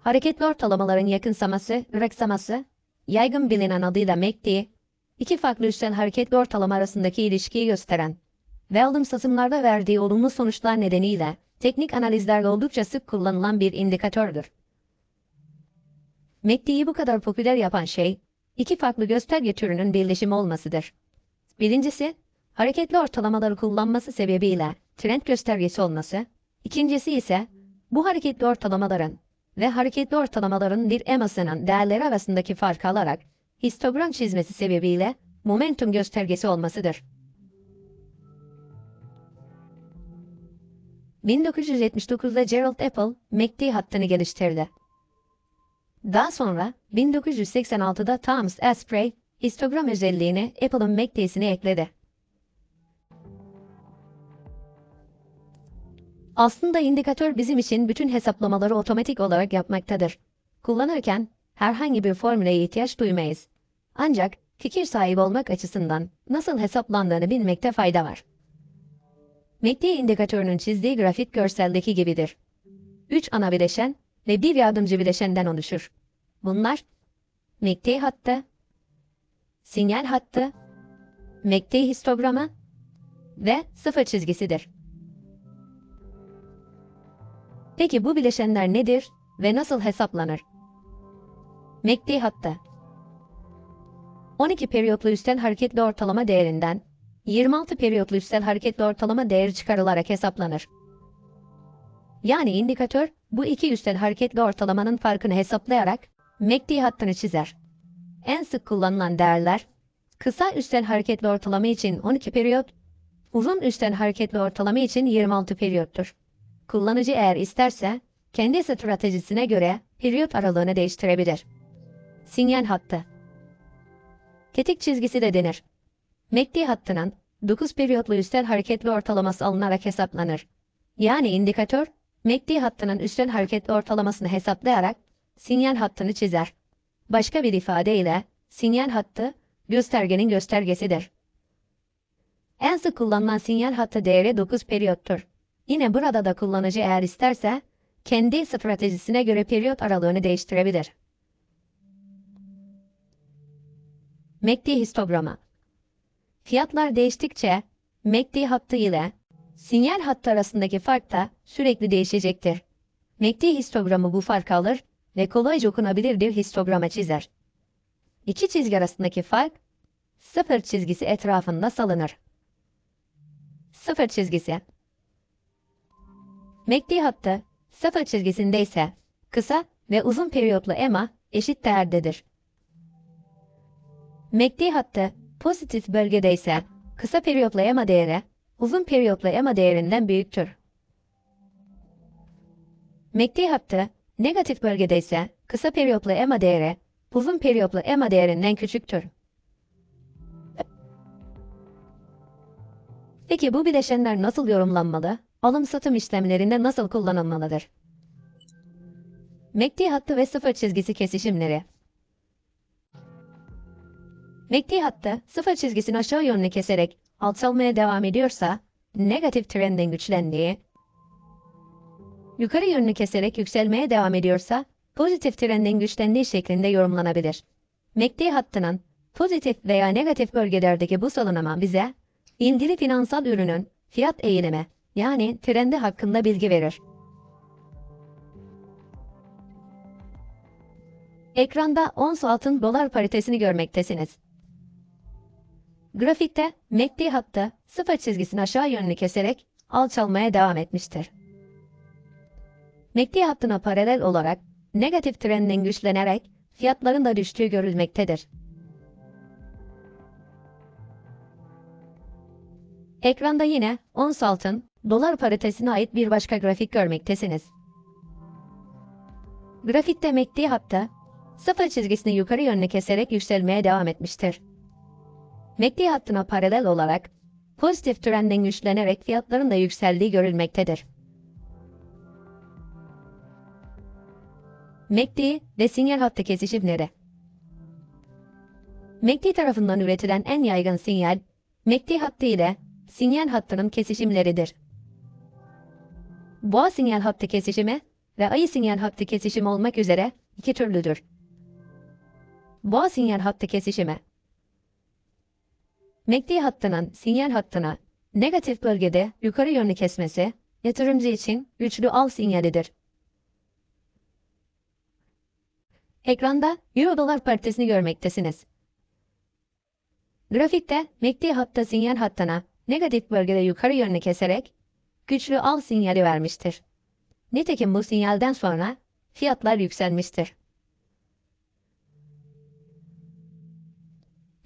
Hareketli ortalamaların yakınsaması, ıraksaması, yaygın bilinen adıyla MACD, iki farklı üstel hareketli ortalama arasındaki ilişkiyi gösteren ve alım verdiği olumlu sonuçlar nedeniyle teknik analizlerde oldukça sık kullanılan bir indikatördür. MACD'yi bu kadar popüler yapan şey, iki farklı gösterge türünün birleşimi olmasıdır. Birincisi, hareketli ortalamaları kullanması sebebiyle trend göstergesi olması, ikincisi ise bu hareketli ortalamaların ve hareketli ortalamaların bir EMA'sının değerleri arasındaki farkı alarak histogram çizmesi sebebiyle momentum göstergesi olmasıdır. 1979'da Gerald Apple MACD hattını geliştirdi. Daha sonra 1986'da Thomas Asprey histogram özelliğini Apple'ın MACD'sine ekledi. Aslında indikatör bizim için bütün hesaplamaları otomatik olarak yapmaktadır. Kullanırken herhangi bir formüle ihtiyaç duymayız. Ancak fikir sahibi olmak açısından nasıl hesaplandığını bilmekte fayda var. MACD indikatörünün çizdiği grafik görseldeki gibidir. 3 ana bileşen ve bir yardımcı bileşenden oluşur. Bunlar MACD hattı, sinyal hattı, MACD histogramı ve sıfır çizgisidir. Peki bu bileşenler nedir ve nasıl hesaplanır? MACD hattı 12 periyotlu üstel hareketli ortalama değerinden 26 periyotlu üstel hareketli ortalama değeri çıkarılarak hesaplanır. Yani indikatör bu iki üstel hareketli ortalamanın farkını hesaplayarak MACD hattını çizer. En sık kullanılan değerler kısa üstel hareketli ortalama için 12 periyot, uzun üstel hareketli ortalama için 26 periyottur. Kullanıcı eğer isterse kendi stratejisine göre periyot aralığını değiştirebilir. Sinyal hattı Tetik çizgisi de denir. MACD hattının 9 periyotlu üstel hareketli ortalaması alınarak hesaplanır. Yani indikatör, MACD hattının üstel hareketli ortalamasını hesaplayarak sinyal hattını çizer. Başka bir ifadeyle, sinyal hattı, göstergenin göstergesidir. En sık kullanılan sinyal hattı değeri 9 periyottur. Yine burada da kullanıcı eğer isterse, kendi stratejisine göre periyot aralığını değiştirebilir. MACD histogramı Fiyatlar değiştikçe MACD hattı ile sinyal hattı arasındaki fark da sürekli değişecektir. MACD histogramı bu farkı alır ve kolayca okunabilir bir histograma çizer. İki çizgi arasındaki fark sıfır çizgisi etrafında salınır. Sıfır çizgisi MACD hattı sıfır çizgisinde ise kısa ve uzun periyotlu EMA eşit değerdedir. MACD hattı pozitif bölgede ise kısa periyotlu EMA değeri uzun periyotlu EMA değerinden büyüktür. MACD hattı negatif bölgede ise kısa periyotlu EMA değeri uzun periyotlu EMA değerinden küçüktür. Peki bu bileşenler nasıl yorumlanmalı? Alım-satım işlemlerinde nasıl kullanılmalıdır? MACD hattı ve sıfır çizgisi kesişimleri MACD hattı sıfır çizgisini aşağı yönlü keserek alçalmaya devam ediyorsa, negatif trendin güçlendiği, yukarı yönlü keserek yükselmeye devam ediyorsa, pozitif trendin güçlendiği şeklinde yorumlanabilir. MACD hattının pozitif veya negatif bölgelerdeki bu salınama bize, ilgili finansal ürünün fiyat eğilimi yani trendi hakkında bilgi verir. Ekranda ons altın dolar paritesini görmektesiniz. Grafikte MACD hattı sıfır çizgisini aşağı yönlü keserek alçalmaya devam etmiştir. MACD hattına paralel olarak negatif trendin güçlenerek fiyatların da düştüğü görülmektedir. Ekranda yine ons altın, dolar paritesine ait bir başka grafik görmektesiniz. Grafikte MACD hattı sıfır çizgisini yukarı yönlü keserek yükselmeye devam etmiştir. MACD hattına paralel olarak pozitif trendin güçlenerek fiyatların da yükseldiği görülmektedir. MACD ve sinyal hattı kesişimleri MACD tarafından üretilen en yaygın sinyal, MACD hattı ile sinyal hattının kesişimleridir. Boğa sinyal hattı kesişimi ve ayı sinyal hattı kesişimi olmak üzere iki türlüdür. Boğa sinyal hattı kesişimi MACD hattının sinyal hattına negatif bölgede yukarı yönlü kesmesi yatırımcı için güçlü al sinyalidir. Ekranda Euro dolar paritesini görmektesiniz. Grafikte MACD hatta sinyal hattına negatif bölgede yukarı yönlü keserek güçlü al sinyali vermiştir. Nitekim bu sinyalden sonra fiyatlar yükselmiştir.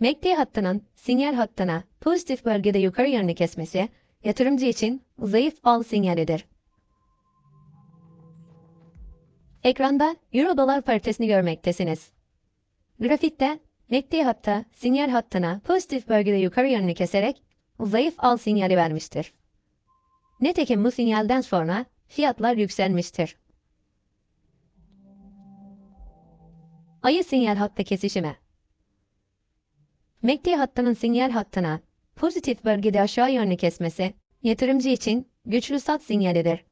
MACD hattının sinyal hattına pozitif bölgede yukarı yönlü kesmesi yatırımcı için zayıf al sinyalidir. Ekranda Euro dolar paritesini görmektesiniz. Grafikte MACD hatta sinyal hattına pozitif bölgede yukarı yönlü keserek zayıf al sinyali vermiştir. Nitekim bu sinyalden sonra fiyatlar yükselmiştir. Ayı sinyal hattı kesişimi MACD hattının sinyal hattına pozitif bölgede aşağı yönlü kesmesi yatırımcı için güçlü sat sinyalidir.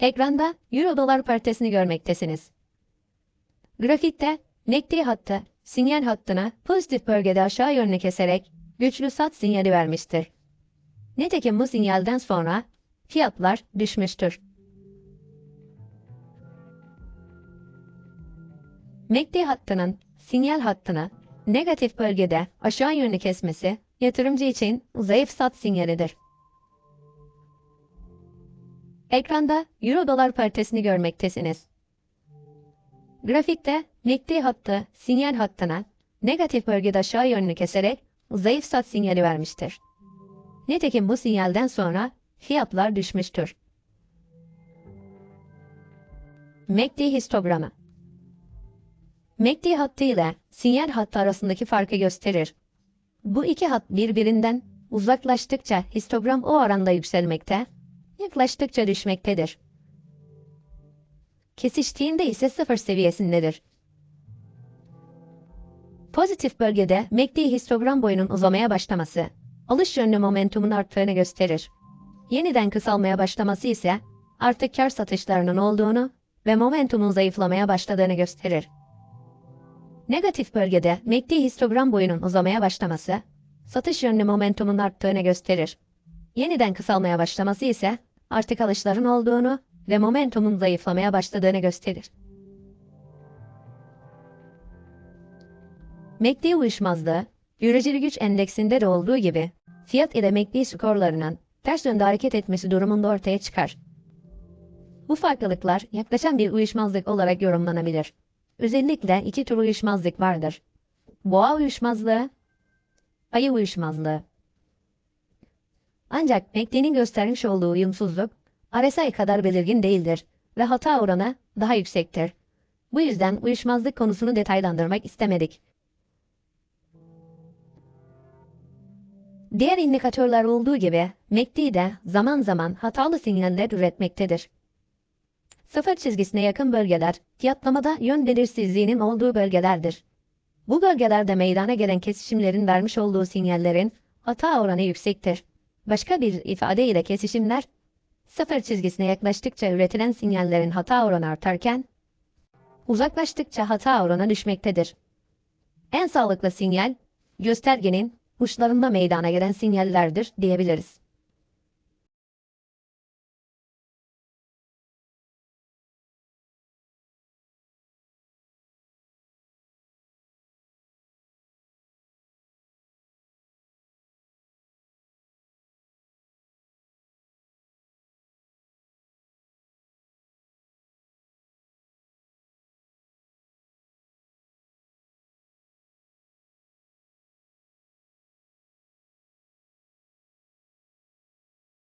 Ekranda Euro dolar paritesini görmektesiniz. Grafikte MACD hattı sinyal hattına pozitif bölgede aşağı yönlü keserek güçlü sat sinyali vermiştir. Nitekim bu sinyalden sonra fiyatlar düşmüştür. MACD hattının sinyal hattına negatif bölgede aşağı yönlü kesmesi yatırımcı için zayıf sat sinyalidir. Ekranda Euro dolar paritesini görmektesiniz. Grafikte MACD hattı sinyal hattına negatif bölgede aşağı yönlü keserek zayıf sat sinyali vermiştir. Nitekim bu sinyalden sonra fiyatlar düşmüştür. MACD histogramı MACD hattı ile sinyal hattı arasındaki farkı gösterir. Bu iki hat birbirinden uzaklaştıkça histogram o oranda yükselmekte, yaklaştıkça düşmektedir. Kesiştiğinde ise sıfır seviyesindedir. Pozitif bölgede MACD histogram boyunun uzamaya başlaması, alış yönlü momentumun arttığını gösterir. Yeniden kısalmaya başlaması ise artık kar satışlarının olduğunu ve momentumun zayıflamaya başladığını gösterir. Negatif bölgede MACD histogram boyunun uzamaya başlaması, satış yönlü momentumun arttığını gösterir. Yeniden kısalmaya başlaması ise artık alışların olduğunu ve momentumun zayıflamaya başladığını gösterir. MACD uyuşmazlığı, göreceli güç endeksinde de olduğu gibi fiyat ile MACD skorlarının ters yönde hareket etmesi durumunda ortaya çıkar. Bu farklılıklar yaklaşan bir uyuşmazlık olarak yorumlanabilir. Özellikle iki tür uyuşmazlık vardır. Boğa uyuşmazlığı, ayı uyuşmazlığı. Ancak MACD'nin göstermiş olduğu uyumsuzluk RSI kadar belirgin değildir ve hata oranı daha yüksektir. Bu yüzden uyuşmazlık konusunu detaylandırmak istemedik. Diğer indikatörler olduğu gibi MACD de zaman zaman hatalı sinyaller üretmektedir. Sıfır çizgisine yakın bölgeler fiyatlamada yön belirsizliğinin olduğu bölgelerdir. Bu bölgelerde meydana gelen kesişimlerin vermiş olduğu sinyallerin hata oranı yüksektir. Başka bir ifadeyle kesişimler sıfır çizgisine yaklaştıkça üretilen sinyallerin hata oranı artarken uzaklaştıkça hata oranı düşmektedir. En sağlıklı sinyal göstergenin uçlarında meydana gelen sinyallerdir diyebiliriz.